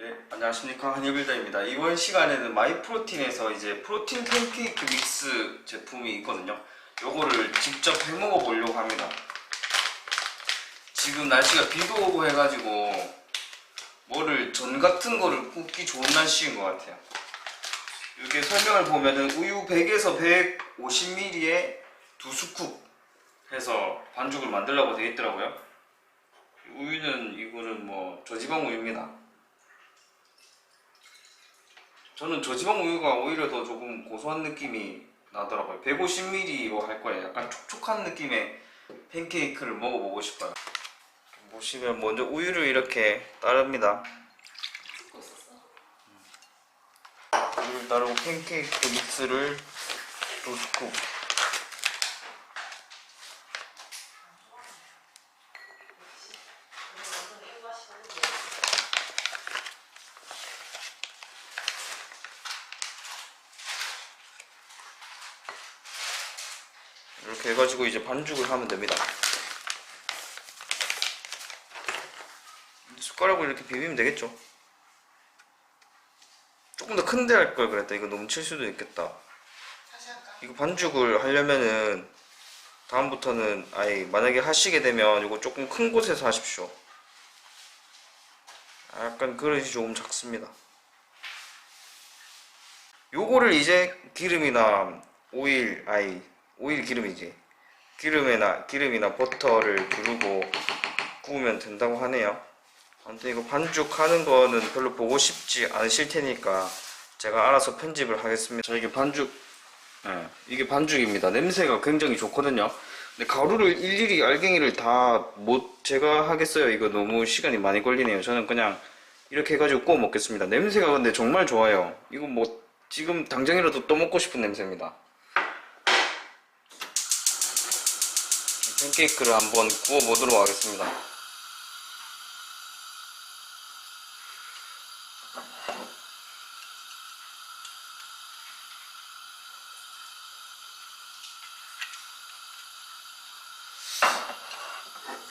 네, 안녕하십니까 한일빌더입니다. 이번 시간에는 마이프로틴에서 이제 프로틴 팬케이크 믹스 제품이 있거든요. 요거를 직접 해 먹어 보려고 합니다. 지금 날씨가 비도 오고 해가지고 뭐를 전 같은 거를 굽기 좋은 날씨인 것 같아요. 이렇게 설명을 보면은 우유 100에서 150ml에 두 스쿱 해서 반죽을 만들라고 되어 있더라고요. 우유는 이거는 뭐 저지방 우유입니다. 저는 저지방 우유가 오히려 더 조금 고소한 느낌이 나더라고요. 150ml로 할 거예요. 약간 촉촉한 느낌의 팬케이크를 먹어보고 싶어요. 보시면 먼저 우유를 이렇게 따릅니다. 우유를 따르고 팬케이크 믹스를 두 스쿱. 이렇게 해가지고 이제 반죽을 하면 됩니다. 숟가락으로 이렇게 비비면 되겠죠? 조금 더 큰데 할 걸 그랬다. 이거 넘칠 수도 있겠다. 이거 반죽을 하려면은 다음부터는 아예 만약에 하시게 되면 이거 조금 큰 곳에서 하십시오. 약간 그릇이 조금 작습니다. 요거를 이제 기름이나 오일 아이 오일 기름이지 기름이나 기름이나 버터를 두르고 구우면 된다고 하네요. 아무튼 이거 반죽하는 거는 별로 보고 싶지 않으실 테니까 제가 알아서 편집을 하겠습니다. 자 이게 반죽 예, 이게 반죽입니다. 냄새가 굉장히 좋거든요. 근데 가루를 일일이 알갱이를 다 못 제가 하겠어요. 이거 너무 시간이 많이 걸리네요. 저는 그냥 이렇게 해가지고 구워 먹겠습니다. 냄새가 근데 정말 좋아요. 이거 뭐 지금 당장이라도 또 먹고 싶은 냄새입니다. 팬케이크를 한번 구워 보도록 하겠습니다.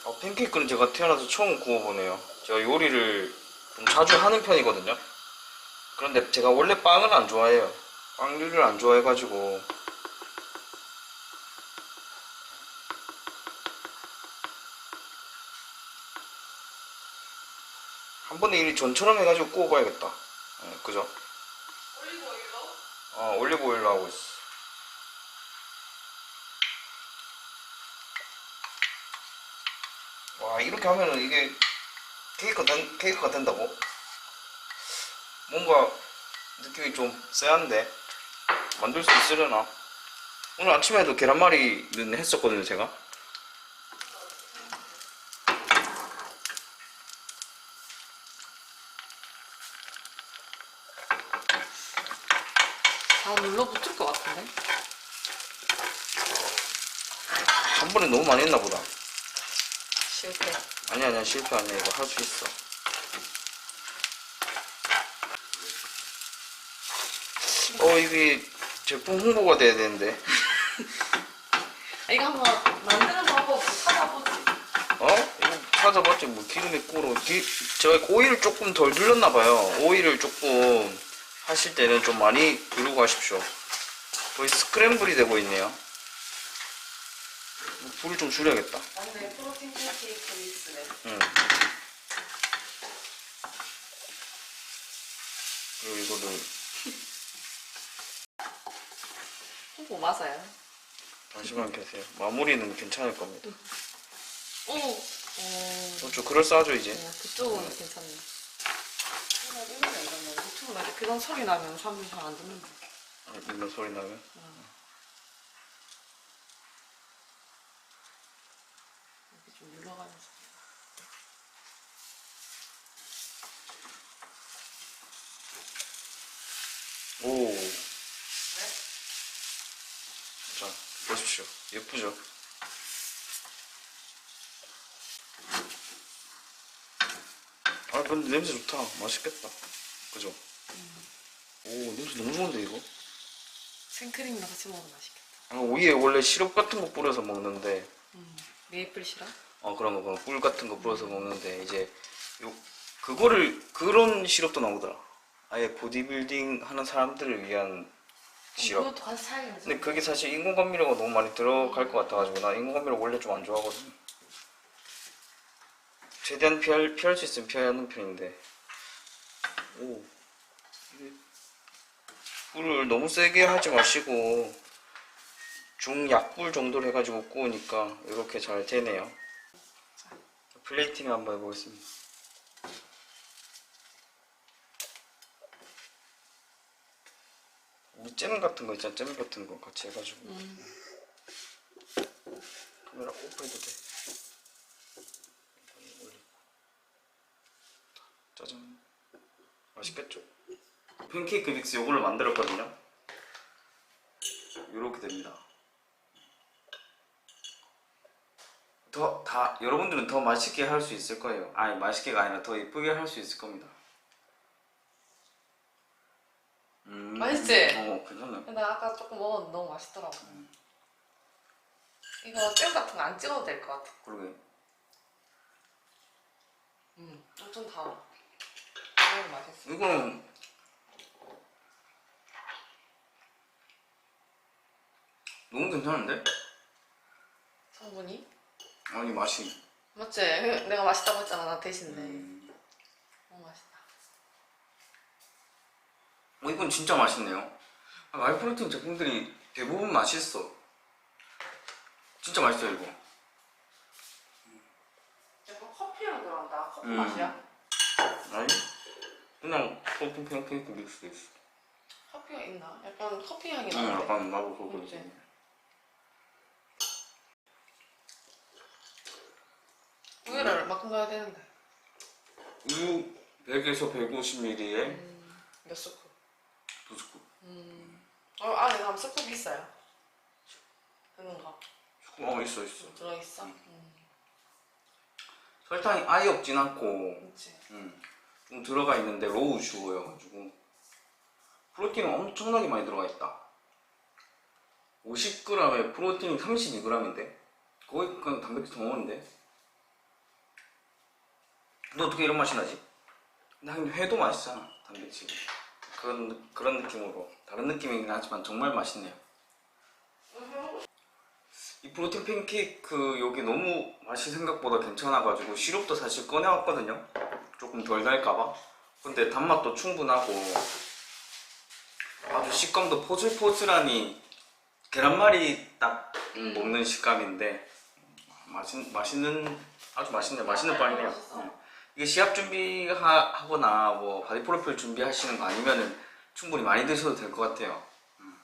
어, 팬케이크는 제가 태어나서 처음 구워보네요. 제가 요리를 좀 자주 하는 편이거든요. 그런데 제가 원래 빵을 안 좋아해요. 빵류를 안 좋아해가지고. 한 번에 이 전처럼 해가지고 구워봐야겠다. 어, 그죠? 올리브 오일로? 어, 올리브 오일로 하고 있어. 와, 이렇게 하면은 이게 케이크가, 된, 케이크가 된다고? 뭔가 느낌이 좀 쎄한데? 만들 수 있으려나? 오늘 아침에도 계란말이는 했었거든요, 제가. 다 눌러붙을 것 같은데? 한 번에 너무 많이 했나 보다. 실패. 아니야, 아니야, 실패 아니야. 이거 할 수 있어. 어, 이게 제품 홍보가 돼야 되는데. 아, 이거 한번 만드는 방법 찾아보지. 어? 이거 찾아봤지 뭐 기름에 구워 기, 제가 오일을 조금 덜 둘렀나 봐요 오일을 조금 하실 때는 좀 많이 두르고 하십시오 거의 스크램블이 되고 있네요 불을 좀 줄여야겠다 맞네, 프로틴 팬케이크 믹스네. 응. 그리고 이거를 홍보 맞아요. 잠시만 계세요 마무리는 괜찮을 겁니다 오! 어, 그렇죠 그럴싸하죠 이제 어, 그쪽은 괜찮네. 이거 이거 나게 그런 소리 나면 사람들이 잘 안 듣는다. 이런 소리 나면 이렇게 좀 눌러가면서. 오 네? 자, 보십시오. 예쁘죠? 아, 근데 냄새 좋다. 맛있겠다. 그죠? 오, 냄새 너무 좋은데, 이거? 생크림이랑 같이 먹으면 맛있겠다. 아, 위에 원래 시럽 같은 거 뿌려서 먹는데, 음, 메이플 시럽? 어, 그런 거, 그런 꿀 같은 거 뿌려서 먹는데, 이제, 요, 그거를 그런 시럽도 나오더라. 아예 보디빌딩 하는 사람들을 위한 시럽. 그것도 같이 사야겠네. 근데 그게 사실 인공 감미료가 너무 많이 들어갈 것 같아가지고 나 인공 감미료 원래 좀 안 좋아하거든. 최대한 피할 피할 수 있으면 피해야 하는 편인데. 오. 불을 너무 세게 하지 마시고 중약불 정도로 해가지고 구우니까 이렇게 잘 되네요. 플레이팅 한번 해보겠습니다. 우리 잼 같은 거 있잖아, 잼 같은 거 같이 해가지고. 음. 카메라 오프해도 돼. 올리고. 짜잔. 맛있겠죠? 팬케이크 믹스 요걸로 만들었거든요. 요렇게 됩니다. 더, 다, 여러분들은 더 맛있게 할 수 있을 거예요. 아니, 맛있게가 아니라 더 예쁘게 할 수 있을 겁니다. 음, 맛있지? 어, 괜찮네. 근데 아까 조금 먹었는데 너무 맛있더라고. 이거 잼 같은 거 안 찍어도 될 것 같아. 그러게. 음, 엄청 달아. 너무 맛있어. 이거는 너무 괜찮은데? 성분이? 아니 맛이 맞지? 내가 맛있다고 했잖아, 나 대신데. 음. 너무 맛있다. 어, 이건 진짜 맛있네요 아, 마이프로틴 제품들이 대부분 맛있어 진짜 맛있어요 이거 약간 커피향 들어간다. 커피 음. 맛이야? 아니 그냥 소품 팬케이크 믹스도 있어 커피가 있나? 약간 커피 향이 응 나는데. 약간 나도 그거? 있 우유를 얼마큼 넣어야 되는데? 우유 100에서 150ml에 음, 몇 스쿱? 두 스쿱 음. 어, 안에 가면 스쿱 있어요. 드는 거. 어 있어 있어 들어있어? 음. 설탕이 아예 없진 않고 그치. 음, 좀 들어가 있는데 로우 슈거여가지고 프로틴은 엄청나게 많이 들어가 있다. 50g에 프로틴이 32g인데 거의 그냥 단백질 덩어리인데 근데 어떻게 이런 맛이 나지? 난 회도 맛있잖아 단백질 그런 그런 느낌으로 다른 느낌이긴 하지만 정말 맛있네요. 이 프로틴 팬케이크 여기 너무 맛이 생각보다 괜찮아가지고 시럽도 사실 꺼내왔거든요. 조금 덜 달까봐. 근데 단맛도 충분하고 아주 식감도 포슬포슬하니 계란말이 딱 음. 먹는 식감인데 맛있, 맛있는 아주 맛있네 맛있는 빵이네요. 이게 시합 준비하거나 뭐 바디 프로필 준비하시는 거 아니면은 충분히 많이 드셔도 될 것 같아요. 음.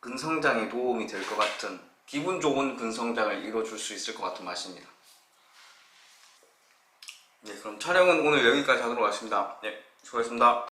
근성장에 도움이 될 것 같은 기분 좋은 근성장을 이뤄줄 수 있을 것 같은 맛입니다. 네, 그럼 촬영은 오늘 여기까지 하도록 하겠습니다. 네, 수고하셨습니다.